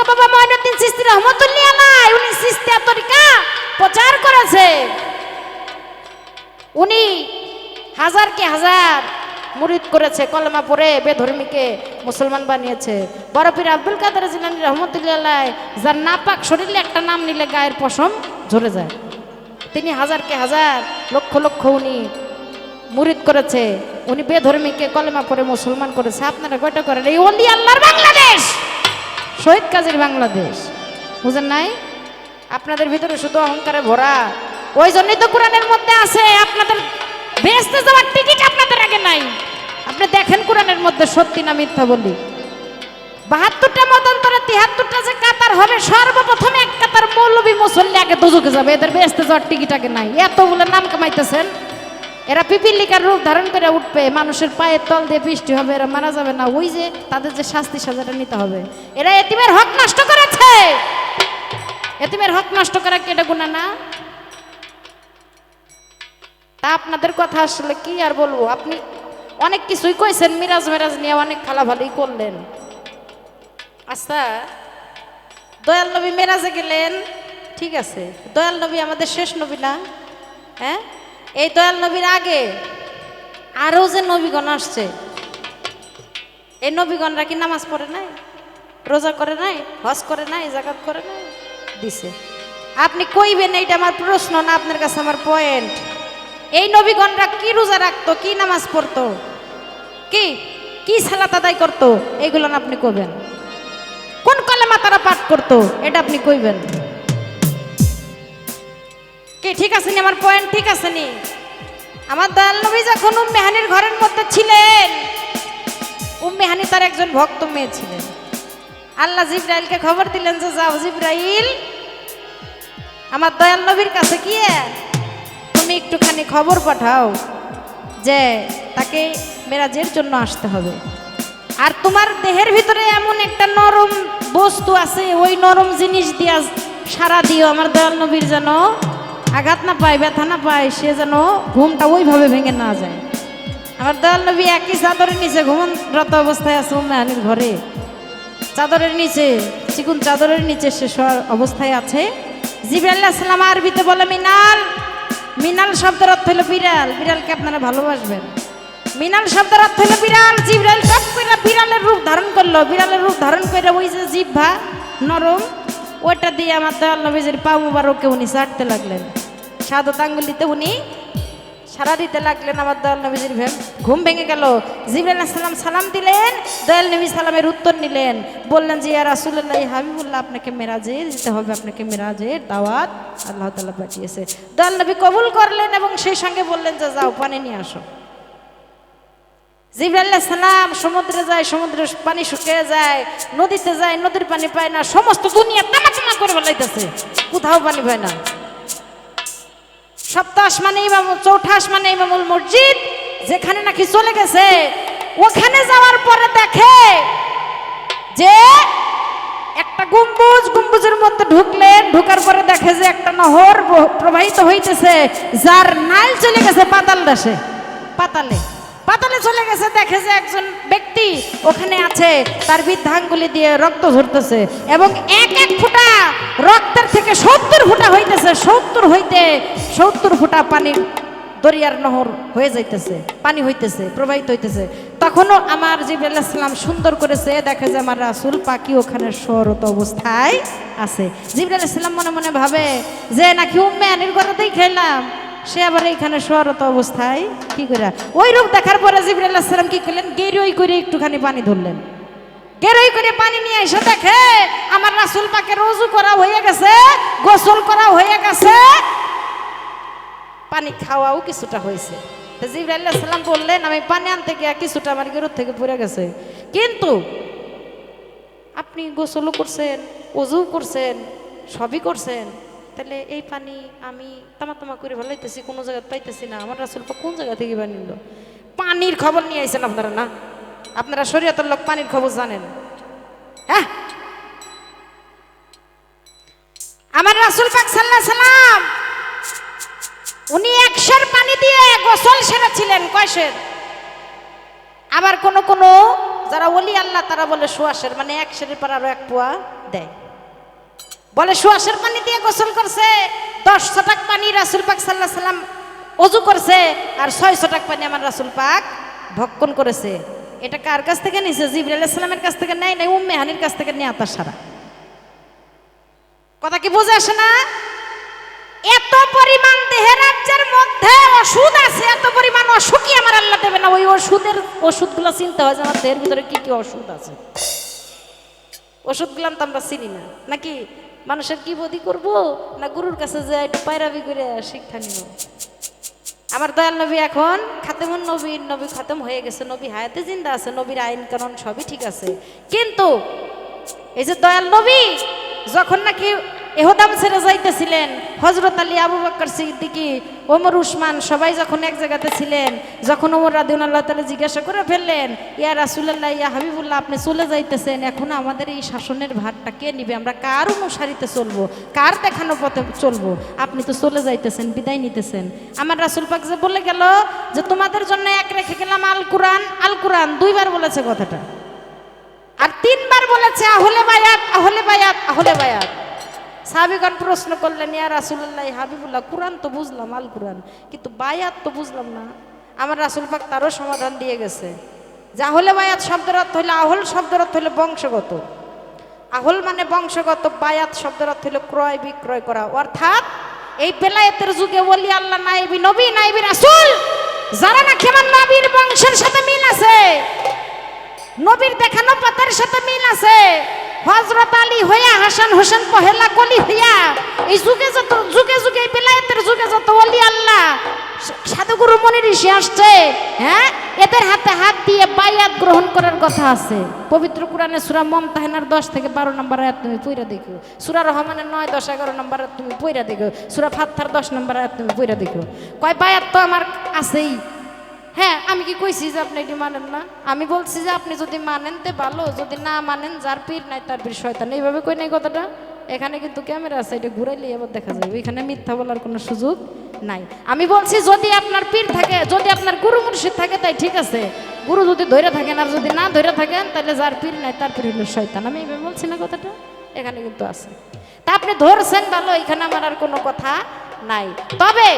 খাজা বাবা মঈনুদ্দিন চিস্তি রহমতুল্লাহ আলাই, উনি চিস্তিয়া তরিকা প্রচার করেছে। উনি হাজার কি হাজার মুরিদ করেছে, কলমা পড়ে বেধর্মীকে মুসলমান বানিয়েছে। বড় পীর আব্দুল কাদের জিলানি রহমতুল্লাহ যার নাপাক শরীরে একটা নাম নিলে গায়ের পশম ঝরে যায়। তিনি হাজার কে হাজার লক্ষ লক্ষ উনি মুরিদ করেছে, উনি বেধর্মীকে কলেমা পড়ে মুসলমান করেছে। আপনারা কয়টা করেন? এই অলি আল্লাহর বাংলাদেশ! শহীদ কাজীর বাংলাদেশ। বুঝেন নাই? আপনাদের ভিতরে শুধু অহংকারে ভরা। ওই জন্যই তো কোরআনের মধ্যে আছে, আপনাদের বেসতে যাওয়ার টিকিট আপনাদের আগে নাই। আপনি দেখেন কোরআনের মধ্যে সত্যি না মিথ্যা বলি। বাহাত্তরটা মতান্তরে তিহাত্তরটা যে কাতার হবে, সর্বপ্রথম এক কাতার মৌলবী মুসল্লি আগে দুজকে যাবে। এদের বেসতে যাওয়ার টিকিট আগে নাই। এতগুলো নাম কামাইতেছেন। এরা পিপিলিকার রূপ ধারণ করে উঠবে, মানুষের পায়ের তল দিয়ে বৃষ্টি হবে, এরা মারা যাবে না। ওই যে তাদের যে শাস্তি সাজাটা নিতে হবে। এরা এতিমের হক নষ্ট করেছে! এতিমের হক নষ্ট করা কি এটা গুণা না? তা আপনাদের কথা আসলে কি আর বলব? আপনি অনেক কিছুই কইছেন, মিরাজ মেরাজ নিয়ে অনেক খালা ভালোই করলেন। আচ্ছা দয়াল নবী মেরাজে গেলেন, ঠিক আছে। দয়াল নবী আমাদের শেষ নবী না? হ্যাঁ? এই দয়াল নবীর আগে আরও যে নবীগণ আসছে, এই নবীগণরা কি নামাজ পড়ে নাই? রোজা করে নাই? হজ করে নাই? জাকাত করে নাই? দিছে। আপনি কইবেন এইটা আমার প্রশ্ন না, আপনার কাছে আমার পয়েন্ট। এই নবীগণরা কি রোজা রাখতো, কি নামাজ পড়তো? কি? কি সালাত আদায় করতো? এইগুলো আপনি কবেন কোন কলেমা তারা পাঠ করতো? এটা আপনি কইবেন। কি, ঠিক আছে আমার পয়েন্ট ঠিক আছে নি? আমার দয়াল নবী যখন উম্মেহানির ঘরের মধ্যে ছিলেন উম্মেহানি তার একজন ভক্ত মেয়ে ছিলেন। আল্লাহ জিব্রাইলকে খবর দিলেন যে, যাও জিব্রাইল, আমার দয়াল নবীর কাছে গিয়ে তুমি একটুখানি খবর পাঠাও যে তাকে মেরাজের জন্য আসতে হবে। আর তোমার দেহের ভিতরে এমন একটা নরম বস্তু আছে, ওই নরম জিনিস দিয়া সারা দিও, আমার দয়াল নবীর যেন আঘাত না পায়, ব্যথা না পায়, সে যেন ঘুমটা ওইভাবে ভেঙে না যায়। আমার দয়াল নবী একই চাদরের নিচে ঘুমনরত অবস্থায় আছে উম্মাহানির ঘরে। চাদরের নিচে, চিকুন চাদরের নিচে সে অবস্থায় আছে। জিবরাল্লাহ সালাম আরবিতে বলে, মিনাল মিনাল শব্দের অর্থ হলো বিড়াল। বিড়ালকে আপনারা ভালোবাসবেন। মিনাল শব্দের অর্থ হলো বিড়াল। জিব্রাইল সব করে বিড়ালের রূপ ধারণ করল। বিড়ালের রূপ ধারণ করে ওই যে জিভা নরম, ওইটা দিয়ে আমার দয়াল নবীজির পা মুবারককে উনি চাটতে লাগলেন। সাদত আঙ্গুলিতে উনি সারা দিতে লাগলেন আমার দয়াল নবীজির ঘুম ভেঙে গেল। জিবরাইল সালাম সালাম দিলেন। দয়াল নবী সালামের উত্তর নিলেন। বললেন যে রাসূলুল্লাহ, হাবিবুল্লাহ, আপনাকে মেরাজে দিতে হবে। আপনাকে মেরাজের দাওয়াত আল্লাহ তাআলা পাঠিয়েছে। দয়াল নবী কবুল করলেন এবং সেই সঙ্গে বললেন, যে, যাও, পানি নিয়ে আসো। জিব্রাইল্লাহ সালাম সমুদ্রে যায় সমুদ্রের পানি শুকিয়ে যায়, নদীতে যায়, নদীর পানি পায় না, সমস্ত দুনিয়া তামাচামা করে কোথাও পানি পায় না। সপ্তাহ আসমানে ইমাম চৌঠা আসমানে ইমামুল মসজিদ, যেখানে নাকি চলে গেছে। ওখানে যাওয়ার পরে দেখে যে একটা গম্বুজ, গম্বুজের মধ্যে ঢুকলেন ঢুকার পরে দেখে যে একটা নহর প্রবাহিত হইতেছে, যার নাল চলে গেছে পাতাল দাসে, পাতালে। পাতালে চলে গেছে, দেখে যে একজন ব্যক্তি ওখানে আছে, তার বৃদ্ধাঙ্গুলি দিয়ে রক্ত ঝরতেছে এবং এক এক ফোঁটা রক্তের থেকে সত্তর ফোঁটা হইতেছে, সত্তর হইতে সত্তর ফোঁটা পানি দরিয়ার নহর হয়ে যাইতেছে, পানি হইতেছে, প্রবাহিত হইতেছে। তখনও আমার জিবরাল্লাহ সাল্লাম সুন্দর করেছে, দেখে যে আমার রাসুল পাখি ওখানে সরত অবস্থায় আছে। জিবরাল্লাহ সাল্লাম মনে মনে ভাবে যে, নাকি উম্মে আনির কথাতেই খেলাম? সে আবার এইখানে সরত অবস্থায় কি করে ওই রূপ দেখার পরে জিবরাল্লাহ সাল্লাম কি করলেন? গেরই করে একটুখানি পানি ধরলেন। গেরই করে পানি নিয়ে এসে দেখে আমার রাসুল পাকে রজু করা হয়ে গেছে, গোসল করা হয়ে গেছে পানি খাওয়াও কিছুটা হয়েছে। তো জিবরাইল্লাহ সাল্লাম বললেন, আমি পানি আনতে গিয়া কিছুটা আমার গেরুর থেকে পড়ে গেছে। কিন্তু আপনি গোসলও করছেন অজু করছেন, সবই করছেন। তাহলে এই পানি আমি তামা তামা করে ভালাইতেছি কোনো জায়গায় পাইতেছি না। আমার রাসুল কোন জায়গা থেকে পানি নিল পানির খবর নিয়ে আইছেন আপনারা না? আপনারা শরীয়তের লোক পানির খবর জানেন। হ্যাঁ? আমার রাসুল পাক সাল্লাহ সাল্লাম উনি একশের পানি দিয়ে গোসল সেরেছিলেন কয়শের আবার কোন কোন, যারা ওলি আল্লাহ, তারা বলে সুয়াশের মানে এক সেরের পর আরও এক পোয়া দেয়। বলে সুয়াশের পানি দিয়ে গোসল করছে, দশ ছটাক পানি রাসুল পাক সাল্লাহ সাল্লাম অজু করছে, আর ছয় ছটাক পানি আমার রাসুল পাক ভক্ষণ করেছে। এটা কার কাছ থেকে নিছে? জিবরাইল ইসলামের কাছ থেকে নেয় নাই? উম্মে হানির কাছ থেকে নিয়ে আতার সারা কথা কি বুঝে আসে না? পরিমাণ রাজ্যের মধ্যে ওষুধ আছে, এত পরিমাণ অসুখই আমার আল্লাহ দেবে না। ওই ওষুধের ওষুধগুলো চিনতে হয় যে আমার দেহের ভিতরে কি কি ওষুধ আছে। ওষুধগুলো তো আমরা চিনি না। নাকি মানুষের কি বদি করব? না গুরুর কাছে যে একটু পায়রাবি করে শিক্ষা নিব? আমার দয়াল নবী এখন খাতেমুন নবী নবী খতম হয়ে গেছে, নবী হায়াতে জিন্দা আছে, নবীর আইন কানুন সবই ঠিক আছে। কিন্তু এই যে দয়াল নবী, যখন নাকি এহদাম ছেড়ে যাইতেছিলেন। হজরত আলী আবু বক্কর সিদ্দিকি, ওমর, উসমান সবাই যখন এক জায়গাতে ছিলেন, যখন ওমর রাদিউন আল্লাহ তালা জিজ্ঞাসা করে ফেললেন, ইয়া রাসুল্লাহ ইয়া হাবিবুল্লাহ, আপনি চলে যাইতেছেন, এখন আমাদের এই শাসনের ভারটা কে নিবে? আমরা কার অনুসারিতে চলবো? কার দেখানো পথে চলবো? আপনি তো চলে যাইতেছেন, বিদায় নিতেছেন। আমার রাসুল পাক যে বলে গেল যে, তোমাদের জন্য এক রেখে গেলাম আল কোরআন। আল কোরআন দুইবার বলেছে কথাটা। আর তিনবার বলেছে, আহলে বায়াত আহলে বায়াত আহলে বায়াত। সাহাবিগণ প্রশ্ন করলেন, ইয়া রাসুল্লাহ হাবিবুল্লাহ, কোরআন তো বুঝলাম, আল কোরআন, কিন্তু বায়াত তো বুঝলাম না। আমার রাসুল পাক তারও সমাধান দিয়ে গেছে। যা হলে বায়াত শব্দের অর্থ হইলে, আহল শব্দের অর্থ হইলে বংশগত। আহল মানে বংশগত, বায়াত শব্দের অর্থ হইলে ক্রয়, বিক্রয় করা। অর্থাৎ এই বেলায়েতের যুগে বলি আল্লাহ, নাইবি নবী, নাইবি রাসুল, যারা নাকি আমার নবীর বংশের সাথে মিল আছে, নবীর দেখানো পাতার সাথে মিল আছে হজরত আলী হইয়া, হাসান হোসেন পহেলা কলি হইয়া, এই যুগে যত, যুগে যুগে বেলায়েতের যুগে যত অলি আল্লাহ সাধুগুরু মনির ঋষি আসছে হ্যাঁ? এদের হাতে হাত দিয়ে বাইয়াত গ্রহণ করার কথা আছে। পবিত্র কোরআনে সুরা মমতাহেনার দশ থেকে বারো নম্বর আয়াত তুমি পইরা দেখো। সুরা রহমানের নয়, দশ, এগারো নম্বর তুমি পইরা দেখো। সুরা ফাত্তার দশ নম্বর আয়াত তুমি পইরা দেখো। কয় বায়াত তো আমার আছেই। হ্যাঁ আমি কি কইছি যে আপনি এটি মানেন না? আমি বলছি যে আপনি যদি মানেন, তে ভালো। যদি না মানেন, যার পীর নাই, তার পীর শয়তান। এইভাবে কই নাই কথাটা? এখানে কিন্তু ক্যামেরা আছে, এটা ঘুরাইলে এবার দেখা যাবে এখানে মিথ্যা বলার কোনো সুযোগ নাই। আমি বলছি, যদি আপনার পীর থাকে, যদি আপনার গুরু মুর্শিদ থাকে, তাই ঠিক আছে। গুরু যদি ধরে থাকেন, আর যদি না ধরে থাকেন তাহলে যার পীর নাই, তার পীর হলো শয়তান। আমি এইভাবে বলছি না কথাটা? এখানে কিন্তু আছে। তা আপনি ধরছেন ভালো, এখানে আমার আর কোনো কথা নাই। তবে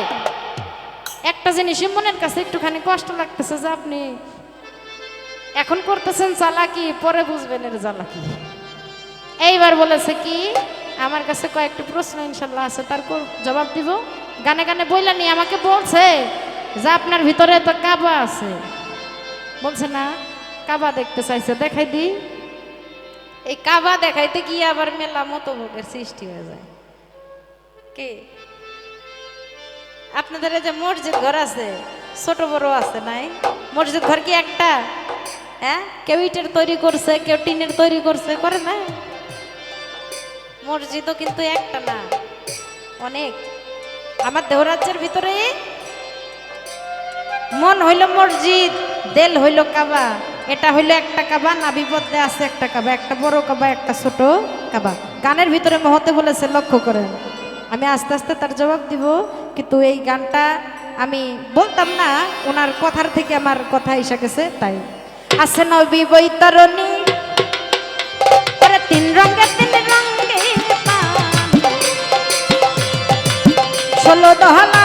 একটা জিনিস মনের কাছে একটুখানি কষ্ট লাগতেছে যে আপনি এখন করতেছেন চালাকি, পরে বুঝবেন এর জ্বালাকি। এইবার বলেছে কি, আমার কাছে কয়েকটি প্রশ্ন ইনশাল্লাহ আছে, তার জবাব দিব। গানে গানে বইলানি আমাকে বলছে যে আপনার ভিতরে তো কাবা আছে। বলছে না, কাবা দেখতে চাইছে, দেখাই দি। এই কাবা দেখাইতে গিয়ে আবার মেলা মতো ভোগের সৃষ্টি হয়ে যায়। কি? আপনাদের যে মসজিদ ঘর আছে, ছোট বড় আছে নাই? মসজিদ ঘর কি একটা? হ্যাঁ? কেউ ইটের তৈরি করছে, কেউ টিনের তৈরি করছে, করে না? মসজিদও কিন্তু একটা না, অনেক। আমার দেহরাজ্যের ভিতরে মন হইল মসজিদ, দেল হইল কাবা। এটা হইল একটা কাবা, নাভি বিপদে আছে একটা কাবা, একটা বড় কাবা, একটা ছোট কাবা। গানের ভিতরে মহতে বলেছে, লক্ষ্য করেন। আমি আস্তে আস্তে তার জবাব দিব কিন্তু এই গানটা আমি বলতাম না, ওনার কথার থেকে আমার কথা এসে গেছে, তাই। আছে নবী বৈতরণী তিন রঙের তিন রঙে ষোলো দহলার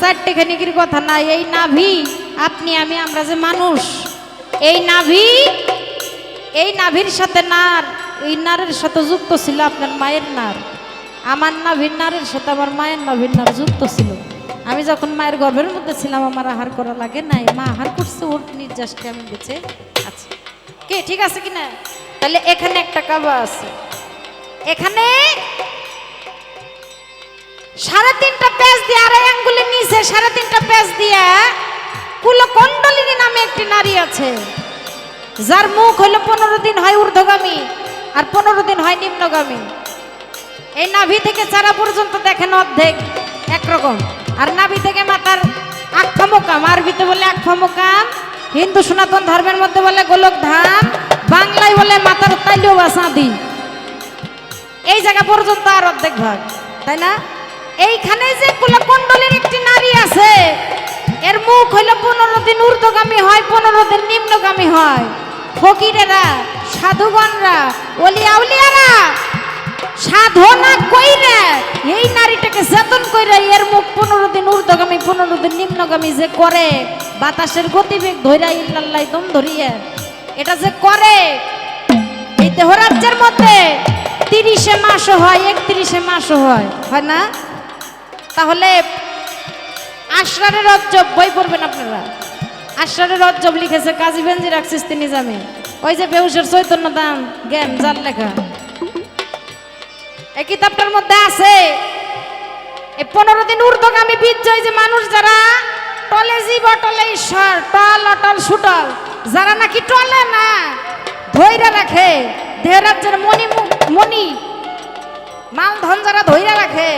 চারটে খানিকির কথা না এই নাভি, আপনি, আমি, আমরা যে মানুষ। এই নাভি, এই নাভির সাথে নার, এই নারের সাথে যুক্ত ছিল আপনার মায়ের নার। আমার নাভির নারের সাথে আমার মায়ের নাভির নার যুক্ত ছিল। আমি যখন মায়ের গর্ভের মধ্যে ছিলাম, আমার আহার করা লাগে নাই। মা আহার করছে, ওর নির্যাসকে আমি বেঁচে আছি। কে, ঠিক আছে কি না তাহলে এখানে একটা কাবা আছে। এখানে সাড়ে তিনটা পেজ দিয়ে আড়াই আঙ্গুলের নিচে সাড়ে তিনটা পেজ দিয়ে কুলকণ্ডলিনী নামে একটি নারী আছে। যার মুখ হলো পনেরো দিন হয় ঊর্ধ্বগামী আর পনেরো দিন হয় নিম্নগামী। এই নাভি থেকে চারা পর্যন্ত দেখেন অর্ধেক একরকম। আর নাভি থেকে মাতার আখ্যামোকাম আরবিতে বলে আখ্যামোকাম হিন্দু সনাতন ধর্মের মধ্যে বলে গোলক ধাম, বাংলায় বলে মাতার তাইলিও বা চাঁদি এই জায়গা পর্যন্ত আর অর্ধেক ভাগ, তাই না? এইখানে যে কুলকুণ্ডলীর একটি নারী আছে, এর মুখ হইল পনেরো দিন ঊর্ধ্বগামী হয়, পনেরো দিন নিম্নগামী হয়। ফকিরেরা, সাধুগণরা অলিয়া উলিয়ারা সাধনা কইরে এই নারীটাকে চেতন কইরা এর মুখ পনেরো দিন ঊর্ধ্বগামী, পনেরো দিন নিম্নগামী যে করে, বাতাসের গতিবেগ ধৈরা ইল্লাল্লাহ দম ধরিয়ে, এটা যে করে, এই দেহরাজ্যের মধ্যে তিরিশে মাসও হয়, একত্রিশে মাসও হয়। হয় না? তাহলে আশরারের রজ্জব বই পড়বেন আপনারা। আশরারের রজ্জব লিখেছে, কাজী বেঞ্জি রাখছিস তিনি জামে ওই যে বেউসের চৈতন্য দাম জ্ঞান, যার লেখা। এই কিতাবটার মধ্যে আছে এই পনেরো দিন ঊর্ধ্বগামী বিজয় যে মানুষ যারা, টলে জীব, টলে ঈশ্বর, টল, অটল, সুটল, যারা নাকি টলে না ধৈর্য রাখে, দেহরাজ্যের মণি মণি মাল ধন যারা ধৈর্য রাখে